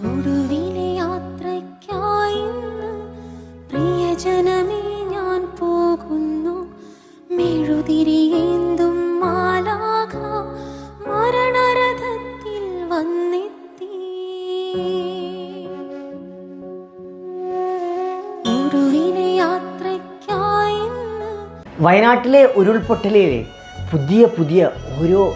ഞാൻ മാലാഖ മരണരഥത്തിൽ വയനാട്ടിലെ ഉരുൾപൊട്ടലിലെ പുതിയ പുതിയ ഓരോ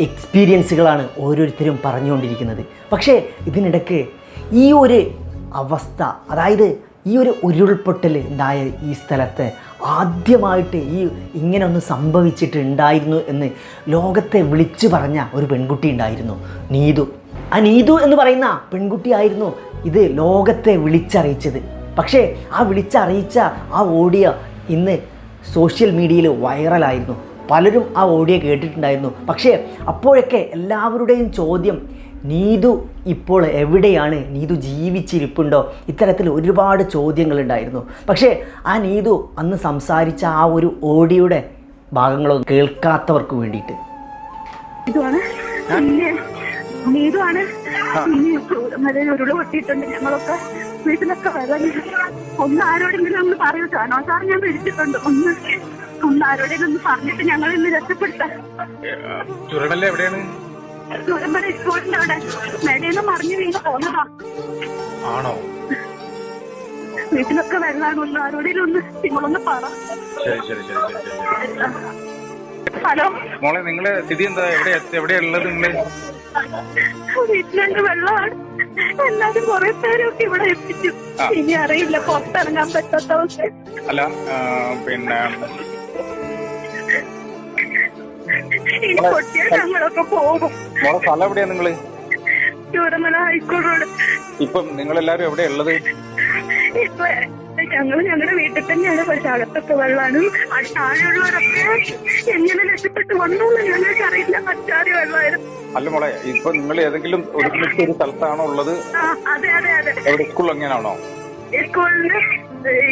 എക്സ്പീരിയൻസുകളാണ് ഓരോരുത്തരും പറഞ്ഞുകൊണ്ടിരിക്കുന്നത്. പക്ഷേ ഇതിനിടയ്ക്ക് ഈ ഒരു അവസ്ഥ അതായത് ഈ ഒരു ഉരുൾപൊട്ടൽ ഉണ്ടായ ഈ സ്ഥലത്ത് ആദ്യമായിട്ട് ഈ ഇങ്ങനെ ഒന്ന് സംഭവിച്ചിട്ടുണ്ടായിരുന്നു എന്ന് ലോകത്തെ വിളിച്ചു പറഞ്ഞ ഒരു പെൺകുട്ടി ഉണ്ടായിരുന്നു നീതു. ആ നീതു എന്ന് പറയുന്ന പെൺകുട്ടിയായിരുന്നു ഇത് ലോകത്തെ വിളിച്ചറിയിച്ചത്. പക്ഷേ ആ വിളിച്ചറിയിച്ച ആ ഓഡിയോ ഇന്ന് സോഷ്യൽ മീഡിയയിൽ വൈറലായിരുന്നു. പലരും ആ ഓഡിയോ കേട്ടിട്ടുണ്ടായിരുന്നു. പക്ഷേ അപ്പോഴൊക്കെ എല്ലാവരുടെയും ചോദ്യം നീതു ഇപ്പോൾ എവിടെയാണ്? നീതു ജീവിച്ചിരിപ്പുണ്ടോ? ഇത്തരത്തിൽ ഒരുപാട് ചോദ്യങ്ങളുണ്ടായിരുന്നു. പക്ഷേ ആ നീതു അന്ന് സംസാരിച്ച ആ ഒരു ഓഡിയുടെ ഭാഗങ്ങളൊന്നും കേൾക്കാത്തവർക്ക് വേണ്ടിയിട്ട്. ഉരുൾ പൊട്ടിയിട്ടുണ്ട്. ഞങ്ങളൊക്കെ വീട്ടിലൊക്കെ ഒന്ന് ആരോടെങ്കിലും ഒന്ന് പറയൂ സാനോ സാർ ഞാൻ വിളിച്ചിട്ടുണ്ട്. ഒന്ന് ഒന്ന് ആരോടെങ്കിലും ഒന്ന് പറഞ്ഞിട്ട് ഞങ്ങൾ ഇന്ന് രക്ഷപ്പെടുത്താം ചുരടല്ല എവിടെയാണ്? ചൂടുമല സ്കൂളിന്റെ അവിടെ മെടയെന്ന് മറിഞ്ഞു വീണ് പോന്നതാ. ആണോ? വീട്ടിലൊക്കെ ആരോടെങ്കിലും ഒന്ന് നിങ്ങളൊന്ന് പറ. ശരി ശരി ശരി ശരി ശരി. ഹലോ? മോളെ നിങ്ങൾ സ്ഥിതി എന്താ? എവിടെ എവിടെയുള്ളത് നിങ്ങൾ? വീട്ടിലുണ്ട് വെള്ളമാണ്. എല്ലാരും കുറെ പേരൊക്കെ ഇവിടെ എത്തിച്ചു. ഇനി അറിയില്ല പുറത്തിറങ്ങാൻ പറ്റാത്ത അവസ്ഥ അല്ല പിന്നെ ഇനി പൊട്ടിയാൽ ഞങ്ങളൊക്കെ പോകും. മോളെ സ്ഥലം എവിടെയാ നിങ്ങൾ? Choodamala high school road. ഇപ്പം നിങ്ങളെല്ലാരും എവിടെയാ ഉള്ളത്? ഇപ്പൊ ഞങ്ങൾ ഞങ്ങളുടെ വീട്ടിൽ തന്നെയാണ്. പക്ഷെ അകത്തൊക്കെ വെള്ളമാണ് ആ താഴെയുള്ളവരൊക്കെ എങ്ങനെ രക്ഷപ്പെട്ട് വന്നു എന്ന് ഞങ്ങൾക്ക് അറിയില്ല. മറ്റാരി വെള്ളമായിരുന്നു. അല്ല മോളെ ഇപ്പൊ നിങ്ങൾ ഏതെങ്കിലും ഒരു ഒരു സ്ഥലത്താണോ ഉള്ളത്? ആ അതെ അതെ അതെ. എവിടെ സ്കൂൾ എങ്ങനെയാണോ സ്കൂളിന്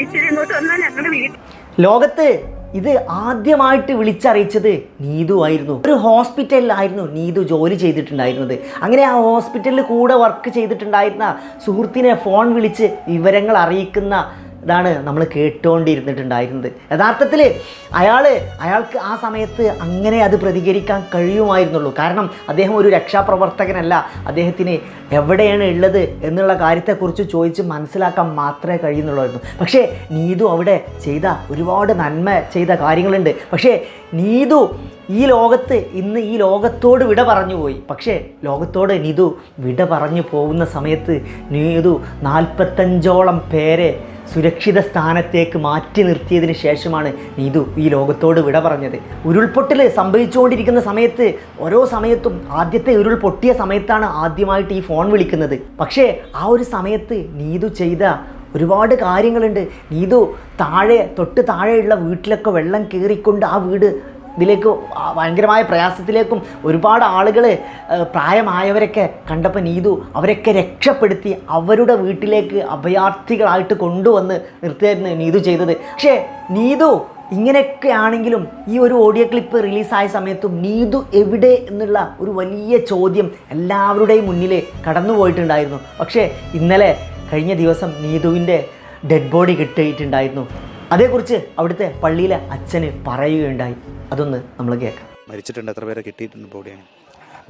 ഇച്ചിരി ഇങ്ങോട്ട് വന്നാൽ ഞങ്ങളുടെ വീട്ടിൽ ലോകത്ത് ഇത് ആദ്യമായിട്ട് വിളിച്ചറിയിച്ചത് നീതു ആയിരുന്നു. ഒരു ഹോസ്പിറ്റലിലായിരുന്നു നീതു ജോലി ചെയ്തിട്ടുണ്ടായിരുന്നത്. അങ്ങനെ ആ ഹോസ്പിറ്റലിൽ കൂടെ വർക്ക് ചെയ്തിട്ടുണ്ടായിരുന്ന സുഹൃത്തിനെ ഫോൺ വിളിച്ച് വിവരങ്ങൾ അറിയിക്കുന്ന ഇതാണ് നമ്മൾ കേട്ടുകൊണ്ടിരുന്നിട്ടുണ്ടായിരുന്നത്. യഥാർത്ഥത്തിൽ അയാൾ അയാൾക്ക് ആ സമയത്ത് അങ്ങനെ അത് പ്രതികരിക്കാൻ കഴിയുമായിരുന്നുള്ളൂ. കാരണം അദ്ദേഹം ഒരു രക്ഷാപ്രവർത്തകനല്ല. അദ്ദേഹത്തിന് എവിടെയാണ് ഉള്ളത് എന്നുള്ള കാര്യത്തെക്കുറിച്ച് ചോദിച്ച് മനസ്സിലാക്കാൻ മാത്രമേ കഴിയുന്നുള്ളായിരുന്നു. പക്ഷേ നീതു അവിടെ ചെയ്ത ഒരുപാട് നന്മ ചെയ്ത കാര്യങ്ങളുണ്ട്. പക്ഷേ നീതു ഈ ലോകത്ത് ഇന്ന് ഈ ലോകത്തോട് വിട പറഞ്ഞു പോയി. പക്ഷേ ലോകത്തോട് നീതു വിട പറഞ്ഞു പോകുന്ന സമയത്ത് നീതു നാൽപ്പത്തഞ്ചോളം പേരെ സുരക്ഷിത സ്ഥാനത്തേക്ക് മാറ്റി നിർത്തിയതിന് ശേഷമാണ് നീതു ഈ ലോകത്തോട് വിട പറഞ്ഞത്. ഉരുൾപൊട്ടൽ സംഭവിച്ചുകൊണ്ടിരിക്കുന്ന സമയത്ത് ഓരോ സമയത്തും ആദ്യത്തെ ഉരുൾ പൊട്ടിയ സമയത്താണ് ആദ്യമായിട്ട് ഈ ഫോൺ വിളിക്കുന്നത്. പക്ഷേ ആ ഒരു സമയത്ത് നീതു ചെയ്ത ഒരുപാട് കാര്യങ്ങളുണ്ട്. നീതു താഴെ തൊട്ട് താഴെയുള്ള വീട്ടിലൊക്കെ വെള്ളം കയറിക്കൊണ്ട് ആ വീട് ഇതിലേക്ക് ഭയങ്കരമായ പ്രയാസത്തിലേക്കും ഒരുപാട് ആളുകൾ പ്രായമായവരൊക്കെ കണ്ടപ്പോൾ നീതു അവരൊക്കെ രക്ഷപ്പെടുത്തി അവരുടെ വീട്ടിലേക്ക് അഭയാർത്ഥികളായിട്ട് കൊണ്ടുവന്ന് നിർത്തിയായിരുന്നു നീതു ചെയ്തത്. പക്ഷേ നീതു ഇങ്ങനെയൊക്കെ ആണെങ്കിലും ഈ ഒരു ഓഡിയോ ക്ലിപ്പ് റിലീസായ സമയത്തും നീതു എവിടെ എന്നുള്ള ഒരു വലിയ ചോദ്യം എല്ലാവരുടെയും മുന്നിൽ കടന്നു പോയിട്ടുണ്ടായിരുന്നു. പക്ഷേ ഇന്നലെ കഴിഞ്ഞ ദിവസം നീതുവിന്റെ ഡെഡ് ബോഡി കിട്ടിയിട്ടുണ്ടായിരുന്നു. അതേക്കുറിച്ച് അവിടുത്തെ പള്ളിയിലെ അച്ഛന് പറയുകയുണ്ടായി. അതൊന്ന് നമ്മൾ കേൾക്കാം. മരിച്ചിട്ടുണ്ട് എത്ര പേരെ കിട്ടിയിട്ടുണ്ട് ബോഡിയാണ്?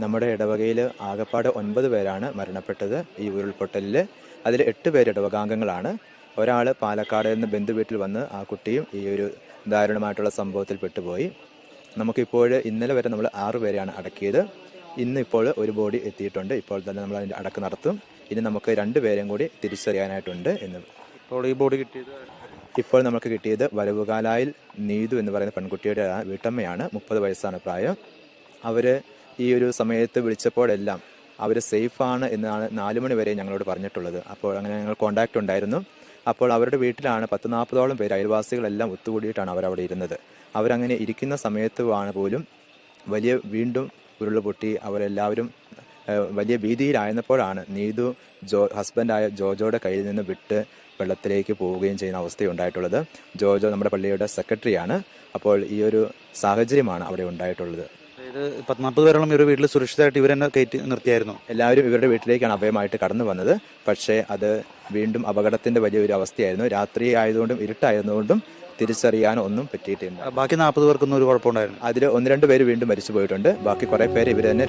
നമ്മുടെ ഇടവകയിൽ ആകപ്പാട് ഒൻപത് പേരാണ് മരണപ്പെട്ടത് ഈ ഉരുൾപൊട്ടലിൽ അതിൽ എട്ട് പേര് ഇടവകാംഗങ്ങളാണ്. ഒരാൾ പാലക്കാട് നിന്ന് ബന്ധുവീട്ടിൽ വന്ന് ആ കുട്ടിയും ഈ ഒരു ദാരുണമായിട്ടുള്ള സംഭവത്തിൽ പെട്ടുപോയി. നമുക്കിപ്പോൾ ഇന്നലെ വരെ നമ്മൾ ആറ് പേരെയാണ് അടക്കിയത്. ഇന്നിപ്പോൾ ഒരു ബോഡി എത്തിയിട്ടുണ്ട്. ഇപ്പോൾ തന്നെ നമ്മൾ അതിന്റെ അടക്ക് നടത്തും. ഇനി നമുക്ക് രണ്ട് പേരെയും കൂടി തിരിച്ചറിയാനായിട്ടുണ്ട് എന്ന്. ഇപ്പോൾ ഈ ബോഡി കിട്ടിയത് ഇപ്പോൾ നമുക്ക് കിട്ടിയത് വരവുകാലായിൽ നീതു എന്ന് പറയുന്ന പെൺകുട്ടിയുടെ വീട്ടമ്മയാണ്. മുപ്പത് വയസ്സാണ് പ്രായം. അവർ ഈ ഒരു സമയത്ത് വിളിച്ചപ്പോഴെല്ലാം അവർ സേഫാണ് എന്നാണ് നാല് മണി വരെ ഞങ്ങളോട് പറഞ്ഞിട്ടുള്ളത്. അപ്പോൾ അങ്ങനെ ഞങ്ങൾ കോണ്ടാക്ട് ഉണ്ടായിരുന്നു. അപ്പോൾ അവരുടെ വീട്ടിലാണ് പത്ത് നാൽപ്പതോളം പേര് അയൽവാസികളെല്ലാം ഒത്തുകൂടിയിട്ടാണ് അവരവിടെ ഇരുന്നത്. അവരങ്ങനെ ഇരിക്കുന്ന സമയത്തുമാണ് പോലും വലിയ വീണ്ടും ഉരുൾ പൊട്ടി അവരെല്ലാവരും വലിയ ഭീതിയിലായിരുന്നപ്പോഴാണ് നീതു ജോ ഹസ്ബൻഡായ ജോജോയുടെ കയ്യിൽ നിന്ന് വിട്ട് വെള്ളത്തിലേക്ക് പോവുകയും ചെയ്യുന്ന അവസ്ഥയുണ്ടായിട്ടുള്ളത്. ജോജോ നമ്മുടെ പള്ളിയുടെ സെക്രട്ടറിയാണ് അപ്പോൾ ഈ ഒരു സാഹചര്യമാണ് അവിടെ ഉണ്ടായിട്ടുള്ളത്. അതായത് പത്നാൽപ്പത് പേരോളം ഇവരുടെ വീട്ടിൽ സുരക്ഷിതമായിട്ട് ഇവരെന്നെ കയറ്റി നിർത്തിയായിരുന്നു. എല്ലാവരും ഇവരുടെ വീട്ടിലേക്കാണ് അഭയമായിട്ട് കടന്നു വന്നത്. പക്ഷേ അത് വീണ്ടും അപകടത്തിന്റെ വലിയൊരു അവസ്ഥയായിരുന്നു. രാത്രി ആയതുകൊണ്ടും ഇരുട്ടായതുകൊണ്ടും തിരിച്ചറിയാൻ ഒന്നും പറ്റിയിട്ടില്ല. ബാക്കി നാൽപ്പത് പേർക്കൊന്നും ഒരു കുഴപ്പമുണ്ടായിരുന്നു അതിൽ ഒന്ന് രണ്ട് പേര് വീണ്ടും മരിച്ചു പോയിട്ടുണ്ട് ബാക്കി കുറേ പേര് ഇവർ തന്നെ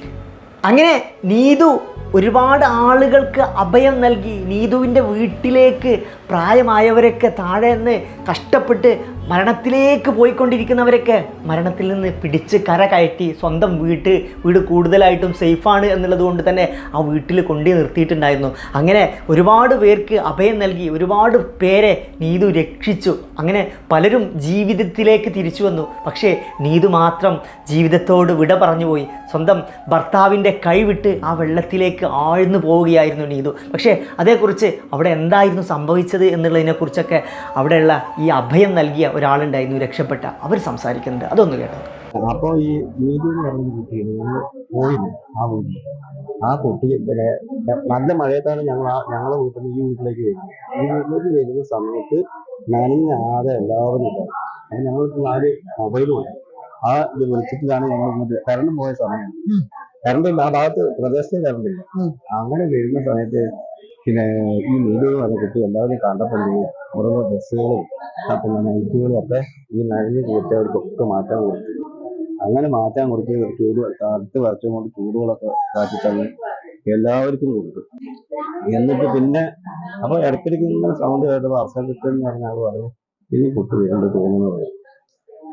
അങ്ങനെ നീതു ഒരുപാട് ആളുകൾക്ക് അഭയം നൽകി. നീതുവിന്റെ വീട്ടിലേക്ക് പ്രായമായവരൊക്കെ താഴെ നിന്ന് കഷ്ടപ്പെട്ട് മരണത്തിലേക്ക് പോയിക്കൊണ്ടിരിക്കുന്നവരൊക്കെ മരണത്തിൽ നിന്ന് പിടിച്ച് കര കയറ്റി സ്വന്തം വീട്ട് വീട് കൂടുതലായിട്ടും സേഫാണ് എന്നുള്ളത് കൊണ്ട് തന്നെ ആ വീട്ടിൽ കൊണ്ടു നിർത്തിയിട്ടുണ്ടായിരുന്നു. അങ്ങനെ ഒരുപാട് പേർക്ക് അഭയം നൽകി ഒരുപാട് പേരെ നീതു രക്ഷിച്ചു. അങ്ങനെ പലരും ജീവിതത്തിലേക്ക് തിരിച്ചു വന്നു. പക്ഷേ നീതു മാത്രം ജീവിതത്തോട് വിട പറഞ്ഞു പോയി. സ്വന്തം ഭർത്താവിന്റെ കൈവിട്ട് ആ വെള്ളത്തിലേക്ക് ആഴ്ന്നു പോവുകയായിരുന്നു നീതു. പക്ഷേ അതേക്കുറിച്ച് അവിടെ എന്തായിരുന്നു സംഭവിച്ചത് എന്നുള്ളതിനെക്കുറിച്ചൊക്കെ അവിടെയുള്ള ഈ അഭയം നൽകിയ ഒരാളുണ്ടായിരുന്നു രക്ഷപ്പെട്ട. അവർ സംസാരിക്കുന്നുണ്ട്. അതൊന്ന് കേട്ടോ അപ്പോൾ ഈ നീതി എന്ന് പറയുന്ന കുട്ടി പോയില്ല? ആ വീട്ടിൽ ആ കുട്ടി പിന്നെ നല്ല മഴയത്താണ് ഞങ്ങൾ ആ ഞങ്ങളെ വീട്ടിൽ നിന്ന് ഈ വീട്ടിലേക്ക് വരുന്നത്. ഈ വീട്ടിലേക്ക് വരുന്ന സമയത്ത് നനഞ്ഞാതെ എല്ലാവരും ഉണ്ടാവും അപ്പൊ ഞങ്ങൾക്ക് നാല് മൊബൈലും ഉണ്ട് ആ ഇത് വിളിച്ചിട്ടാണ് ഞങ്ങൾ ഇങ്ങോട്ട് കറണ്ട് പോയ സമയം. കറണ്ട് ഇല്ല. ആ ഭാഗത്ത് പ്രദേശത്തെ കറണ്ട് ഇല്ല. അങ്ങനെ വരുന്ന സമയത്ത് പിന്നെ ഈ എന്ന് പറഞ്ഞ കുട്ടി എല്ലാവരും കണ്ടപ്പോൾ ഓരോ ഡ്രസ്സുകളും പിന്നെ നൈറ്റുകളും ഒക്കെ ഈ നഴഞ്ഞു കൂട്ടിയവർക്കൊക്കെ മാറ്റാൻ കൊടുത്തു. അങ്ങനെ മാറ്റാൻ കൊടുത്ത് ചൂട് അടുത്ത വർഷം കൊണ്ട് ചൂടുകളൊക്കെ കാട്ടി തന്ന് എല്ലാവർക്കും കൊടുത്തു. എന്നിട്ട് പിന്നെ അപ്പൊ ഇടയ്ക്കിടയ്ക്ക് ഇങ്ങനെ സൗണ്ട് കേട്ടപ്പോൾ അർസൻ കിട്ടുമെന്ന് പറഞ്ഞ ആൾ പറഞ്ഞു ഇനി കുട്ടി വീണ്ടും തോന്നുന്നു പറയും.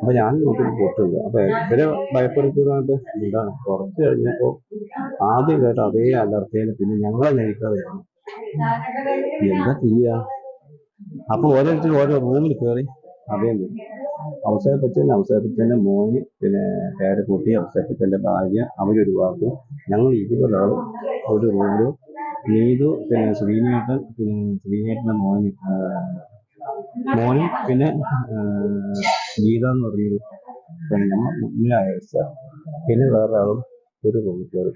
അപ്പൊ ഞാൻ നോക്കിയിട്ട് പൊട്ടില്ല അപ്പൊ ഇവരെ ഭയപ്പെടുത്തുന്നതായിട്ട് എന്താണ്? കുറച്ച് കഴിഞ്ഞപ്പോ ആദ്യം കേട്ട അതേ അലർച്ചയിൽ പിന്നെ ഞങ്ങളെ നയിക്കാതെയാണ്. എന്താ ചെയ്യാ? അപ്പൊ ഓരോരുത്തരും ഓരോ റൂമിൽ കയറി അഭയം വരും. അവസരപ്പച്ചൻ അവസരപ്പച്ചന്റെ മോന് പിന്നെ പേരക്കുട്ടി അവസരപ്പച്ചന്റെ ഭാര്യ അവരൊരു വാക്ക്. ഞങ്ങൾ ഇരുപതാൾ ഒരു റൂമിൽ നീതു പിന്നെ ശ്രീനേട്ടൻ പിന്നെ ശ്രീനേട്ടന്റെ മോന് മോന് പിന്നെ ഗീത എന്ന് പറഞ്ഞൊരു നമ്മൾ മുന്നിലായ പിന്നെ വേറെ ആളും ഒരു റൂമിൽ കയറി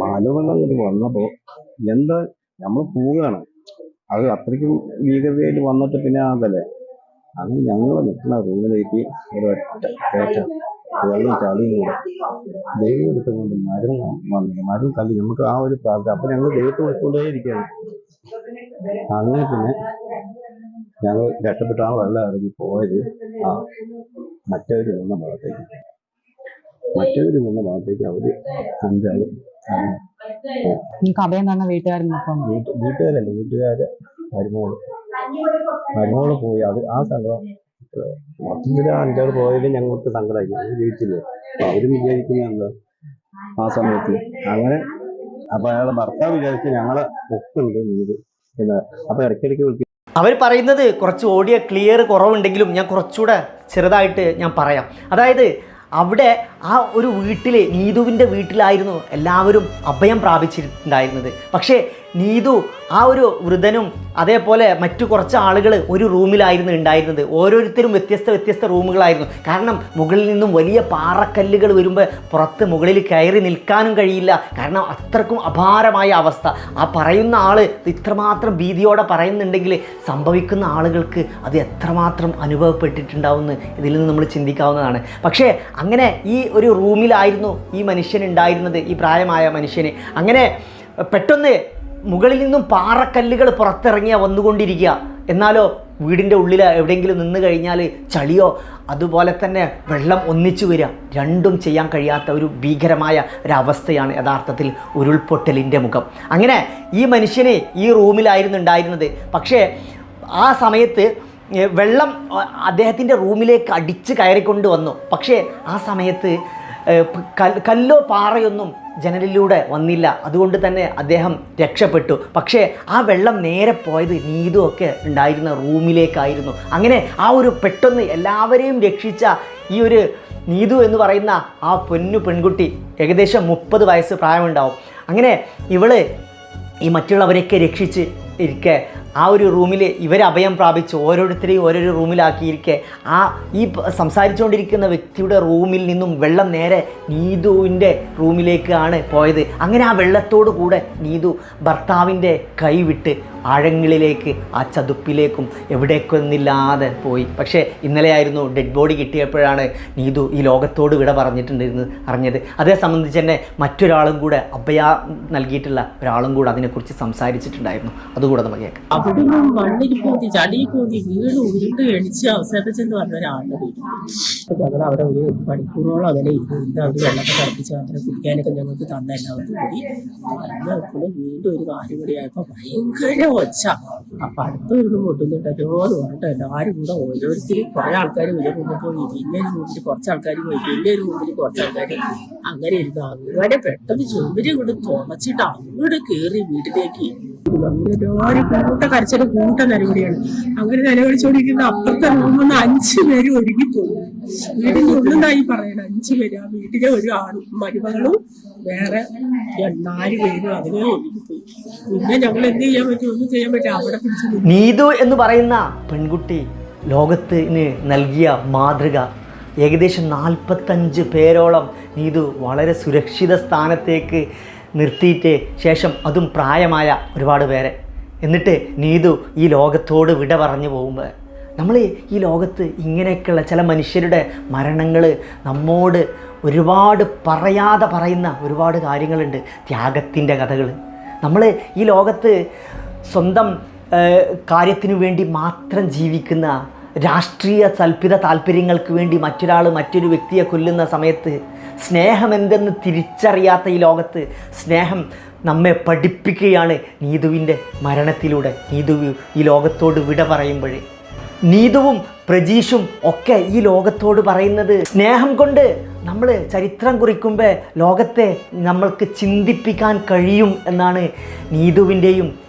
മാലവെള്ളം വന്നപ്പോ എന്താ നമ്മൾ പോവുകയാണ്. അത് അത്രയ്ക്കും ഭീകരതയായിട്ട് വന്നിട്ട് പിന്നെ അതല്ലേ? അങ്ങനെ ഞങ്ങൾ നിൽക്കുന്ന റൂമിലേക്ക് ഒരൊറ്റ കയറ്റം വെള്ളം ചളിയും കൂടെ ദൈവം എടുത്തുകൊണ്ട് മരം വന്നു മരം തള്ളി നമുക്ക് ആ ഒരു പ്രാർത്ഥന അപ്പൊ ഞങ്ങൾ ദൈവത്തെ വിളിച്ചുകൊണ്ടേ ഇരിക്കുകയാണ്. അങ്ങനെ പിന്നെ ഞങ്ങൾ രക്ഷപ്പെട്ട ആ വെള്ളം ഇറങ്ങി പോയത് ആ മറ്റൊരു വെള്ളം ഭാഗത്തേക്ക്. മറ്റവര് നിന്ന ഭാഗത്തേക്ക് അവർ അങ്ങനെ നിങ്ങൾക്ക് അഭയം തന്ന വീട്ടുകാരൻ മൊത്തം വീട്ട് വീട്ടുകാരല്ല വീട്ടുകാര് മരുമോൾ. മരുമോൾ പോയി. അത് ആ സങ്കടം ആ അഞ്ചാറ് പോയതിൽ ഞങ്ങൾക്ക് സങ്കടമായി ഞങ്ങൾ ജയിച്ചില്ലേ അപ്പൊ അവരും വിചാരിക്കുന്ന എന്താ ആ സമയത്ത്. അങ്ങനെ അപ്പൊ അയാളെ ഭർത്താവ് വിചാരിച്ച് ഞങ്ങളെ ഒക്കുണ്ട് വീട്. പിന്നെ അപ്പൊ ഇടയ്ക്കിടയ്ക്ക് വിളിക്കും. അവർ പറയുന്നത് കുറച്ച് ഓഡിയോ ക്ലിയർ കുറവുണ്ടെങ്കിലും ഞാൻ കുറച്ചുകൂടെ ചെറുതായിട്ട് ഞാൻ പറയാം. അതായത് അവിടെ ആ ഒരു വീട്ടിൽ നീതുവിന്റെ വീട്ടിലായിരുന്നു എല്ലാവരും അഭയം പ്രാപിച്ചിട്ടുണ്ടായിരുന്നത്. പക്ഷേ നീതു ആ ഒരു വൃതനും അതേപോലെ മറ്റു കുറച്ച് ആളുകൾ ഒരു റൂമിലായിരുന്നു ഉണ്ടായിരുന്നത്. ഓരോരുത്തരും വ്യത്യസ്ത വ്യത്യസ്ത റൂമുകളായിരുന്നു. കാരണം മുകളിൽ നിന്നും വലിയ പാറക്കല്ലുകൾ വരുമ്പോൾ പുറത്ത് മുകളിൽ കയറി നിൽക്കാനും കഴിയില്ല. കാരണം അത്രക്കും അപാരമായ അവസ്ഥ. ആ പറയുന്ന ആൾ ഇത്രമാത്രം ഭീതിയോടെ പറയുന്നുണ്ടെങ്കിൽ സംഭവിക്കുന്ന ആളുകൾക്ക് അത് എത്രമാത്രം അനുഭവപ്പെട്ടിട്ടുണ്ടാവുമെന്ന് ഇതിൽ നിന്ന് നമ്മൾ ചിന്തിക്കാവുന്നതാണ്. പക്ഷേ അങ്ങനെ ഈ ഒരു റൂമിലായിരുന്നു ഈ മനുഷ്യൻ ഉണ്ടായിരുന്നത് ഈ പ്രായമായ മനുഷ്യന്. അങ്ങനെ പെട്ടെന്ന് മുകളിൽ നിന്നും പാറക്കല്ലുകൾ പുറത്തിറങ്ങിയ വന്നുകൊണ്ടിരിക്കുക. എന്നാലോ വീടിന്റെ ഉള്ളിൽ എവിടെയെങ്കിലും നിന്ന് കഴിഞ്ഞാൽ ചളിയോ അതുപോലെ തന്നെ വെള്ളം ഒന്നിച്ചു വരിക. രണ്ടും ചെയ്യാൻ കഴിയാത്ത ഒരു ഭീകരമായ ഒരവസ്ഥയാണ് യഥാർത്ഥത്തിൽ ഉരുൾപൊട്ടലിന്റെ മുഖം. അങ്ങനെ ഈ മനുഷ്യനെ ഈ റൂമിലായിരുന്നു ഉണ്ടായിരുന്നത്. പക്ഷേ ആ സമയത്ത് വെള്ളം അദ്ദേഹത്തിന്റെ റൂമിലേക്ക് അടിച്ച് കയറിക്കൊണ്ട് വന്നു. പക്ഷേ ആ സമയത്ത് കല്ലോ പാറയൊന്നും ജനലിലൂടെ വന്നില്ല. അതുകൊണ്ട് തന്നെ അദ്ദേഹം രക്ഷപ്പെട്ടു. പക്ഷേ ആ വെള്ളം നേരെ പോയത് നീതുമൊക്കെ ഉണ്ടായിരുന്ന റൂമിലേക്കായിരുന്നു. അങ്ങനെ ആ ഒരു പെട്ടെന്ന് എല്ലാവരെയും രക്ഷിച്ച ഈ ഒരു നീതു എന്ന് പറയുന്ന ആ പൊന്നു പെൺകുട്ടി ഏകദേശം മുപ്പത് വയസ്സ് പ്രായമുണ്ടാവും. അങ്ങനെ ഇവൾ ഈ മറ്റുള്ളവരെയൊക്കെ രക്ഷിച്ച് ഇരിക്കെ. ആ ഒരു റൂമിൽ ഇവർ അഭയം പ്രാപിച്ച് ഓരോരുത്തരെയും ഓരോരോ റൂമിലാക്കിയിരിക്കെ. ആ ഈ സംസാരിച്ചുകൊണ്ടിരിക്കുന്ന വ്യക്തിയുടെ റൂമിൽ നിന്നും വെള്ളം നേരെ നീതുവിന്റെ റൂമിലേക്കാണ് പോയത്. അങ്ങനെ ആ വെള്ളത്തോടു കൂടെ നീതു ഭർത്താവിന്റെ കൈവിട്ട് ആഴങ്ങളിലേക്ക് ആ ചതുപ്പിലേക്കും എവിടേക്കൊന്നില്ലാതെ പോയി. പക്ഷേ ഇന്നലെയായിരുന്നു ഡെഡ് ബോഡി കിട്ടിയപ്പോഴാണ് നീതു ഈ ലോകത്തോട് വിട പറഞ്ഞിട്ടുണ്ടെന്ന് അറിഞ്ഞത്. അതേ സംബന്ധിച്ച് തന്നെ മറ്റൊരാളും കൂടെ അഭയ നൽകിയിട്ടുള്ള ഒരാളും കൂടെ അതിനെക്കുറിച്ച് സംസാരിച്ചിട്ടുണ്ടായിരുന്നു. അതുകൂടെ നമുക്ക് കേൾക്കാം അവിടുന്ന് മണ്ണിൽ പോതി ചടിയിൽ പോതി വീട് ഉരുണ്ട് എടിച്ച് അവസാനിച്ചെന്ന് പറഞ്ഞ ഒരാളുടെ വീട്. ഞങ്ങൾ അവിടെ ഒരു മണിക്കൂറോളം അങ്ങനെ ഇരുന്ന് അവർ വെള്ളമൊക്കെ തിളപ്പിച്ച് അങ്ങനെ കുടിക്കാനൊക്കെ ഞങ്ങൾക്ക് തന്ന എല്ലാവർക്കും കൂടി. ഞങ്ങൾ വീണ്ടും ഒരു നാല് മണിയായപ്പോൾ ഭയങ്കര ഒച്ച. അപ്പൊ അടുത്ത വീട് പൊട്ടുന്നുണ്ടല്ലോ എന്ന് പറഞ്ഞിട്ട് എല്ലാവരും കൂടെ ഓരോരുത്തരും കുറെ ആൾക്കാർ ഒരു റൂമിൽ പോയി. പിന്നെ ഒരു മുമ്പിൽ കുറച്ച് ആൾക്കാർ പോയി. പിന്നെ ഒരു മുമ്പിൽ കുറച്ച് ആൾക്കാർ അങ്ങനെ ഇരുന്ന് അങ്ങനെ പെട്ടെന്ന് ചുമരി കൊണ്ട് തുളച്ചിട്ട് അങ്ങോട്ട് കയറി വീട്ടിലേക്ക് എല്ലാവരും കൂട്ട കരച്ചിലും കൂട്ട നിലവിളിയാണ് അങ്ങനെ നിലവിളിച്ചോണ്ടിരിക്കുന്ന അപ്പുറത്തെ റൂമിൽ നിന്ന് അഞ്ചു പേര് ഒരുങ്ങിപ്പോയി. വീടിന്റെ ഉള്ളിലായി പറയണം അഞ്ചു പേര്. ആ വീട്ടിലെ ഒരു ആണും മരുമകളും വേറെ നാല് പേരും അതിനെ ഒഴുകിപ്പോയി പിന്നെ ഞങ്ങൾ എന്ത് ചെയ്യാൻ പറ്റും? ഒന്നും ചെയ്യാൻ പറ്റും അവിടെ പിടിച്ചു നീതു എന്ന് പറയുന്ന പെൺകുട്ടി ലോകത്തിന് നൽകിയ മാതൃക. ഏകദേശം നാൽപ്പത്തഞ്ച് പേരോളം നീതു വളരെ സുരക്ഷിത സ്ഥാനത്തേക്ക് നിർത്തിയിട്ട് ശേഷം അതും പ്രായമായ ഒരുപാട് പേരെ. എന്നിട്ട് നീതു ഈ ലോകത്തോട് വിട പറഞ്ഞു പോകുമ്പോൾ നമ്മൾ ഈ ലോകത്ത് ഇങ്ങനെയൊക്കെയുള്ള ചില മനുഷ്യരുടെ മരണങ്ങൾ നമ്മോട് ഒരുപാട് പറയാതെ പറയുന്ന ഒരുപാട് കാര്യങ്ങളുണ്ട്. ത്യാഗത്തിന്റെ കഥകൾ നമ്മൾ ഈ ലോകത്ത് സ്വന്തം കാര്യത്തിനു വേണ്ടി മാത്രം ജീവിക്കുന്ന രാഷ്ട്രീയ തൽപിത താല്പര്യങ്ങൾക്ക് വേണ്ടി മറ്റൊരാൾ മറ്റൊരു വ്യക്തിയെ കൊല്ലുന്ന സമയത്ത് സ്നേഹം എന്തെന്ന് തിരിച്ചറിയാത്ത ഈ ലോകത്ത് സ്നേഹം നമ്മെ പഠിപ്പിക്കുകയാണ് നീതുവിന്റെ മരണത്തിലൂടെ. നീതു ഈ ലോകത്തോട് വിട പറയുമ്പോഴേ. നീതുവും പ്രജീഷും ഒക്കെ ഈ ലോകത്തോട് പറയുന്നത് സ്നേഹം കൊണ്ട് നമ്മൾ ചരിത്രം കുറിക്കുമ്പോൾ ലോകത്തെ നമ്മൾക്ക് ചിന്തിപ്പിക്കാൻ കഴിയും എന്നാണ് നീതുവിന്റെയും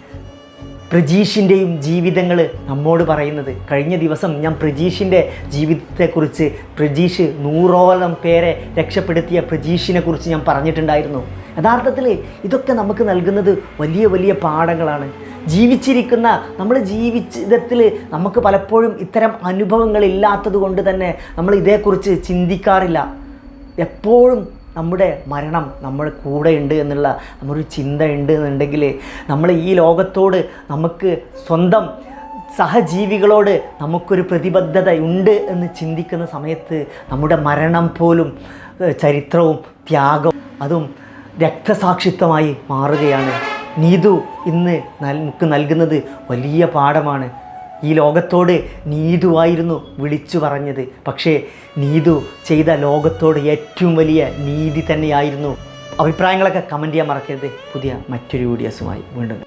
പ്രജീഷിന്റെയും ജീവിതങ്ങൾ നമ്മോട് പറയുന്നത്. കഴിഞ്ഞ ദിവസം ഞാൻ പ്രജീഷിന്റെ ജീവിതത്തെക്കുറിച്ച് പ്രജീഷ് നൂറോളം പേരെ രക്ഷപ്പെടുത്തിയ പ്രജീഷിനെ കുറിച്ച് ഞാൻ പറഞ്ഞിട്ടുണ്ടായിരുന്നു. യഥാർത്ഥത്തിൽ ഇതൊക്കെ നമുക്ക് നൽകുന്നത് വലിയ വലിയ പാഠങ്ങളാണ്. ജീവിച്ചിരിക്കുന്ന നമ്മൾ ജീവിതത്തിൽ നമുക്ക് പലപ്പോഴും ഇത്തരം അനുഭവങ്ങളില്ലാത്തത് കൊണ്ട് തന്നെ നമ്മൾ ഇതേക്കുറിച്ച് ചിന്തിക്കാറില്ല. എപ്പോഴും നമ്മുടെ മരണം നമ്മുടെ കൂടെ ഉണ്ട് എന്നുള്ള നമ്മളൊരു ചിന്ത ഉണ്ട് എന്നുണ്ടെങ്കിൽ നമ്മൾ ഈ ലോകത്തോട് നമുക്ക് സ്വന്തം സഹജീവികളോട് നമുക്കൊരു പ്രതിബദ്ധത ഉണ്ട് എന്ന് ചിന്തിക്കുന്ന സമയത്ത് നമ്മുടെ മരണം പോലും ചരിത്രവും ത്യാഗവും അതും രക്തസാക്ഷിത്വമായി മാറുകയാണ്. നീതു ഇന്ന് നമുക്ക് നൽകുന്നത് വലിയ പാഠമാണ്. ഈ ലോകത്തോട് നീതുവായിരുന്നു വിളിച്ചു പറഞ്ഞത്. പക്ഷേ നീതു ചെയ്ത ലോകത്തോട് ഏറ്റവും വലിയ നീതി തന്നെയായിരുന്നു. അഭിപ്രായങ്ങളൊക്കെ കമന്റ് ചെയ്യാൻ മറക്കരുത്. പുതിയ മറ്റൊരു വീഡിയോസുമായി വീണ്ടും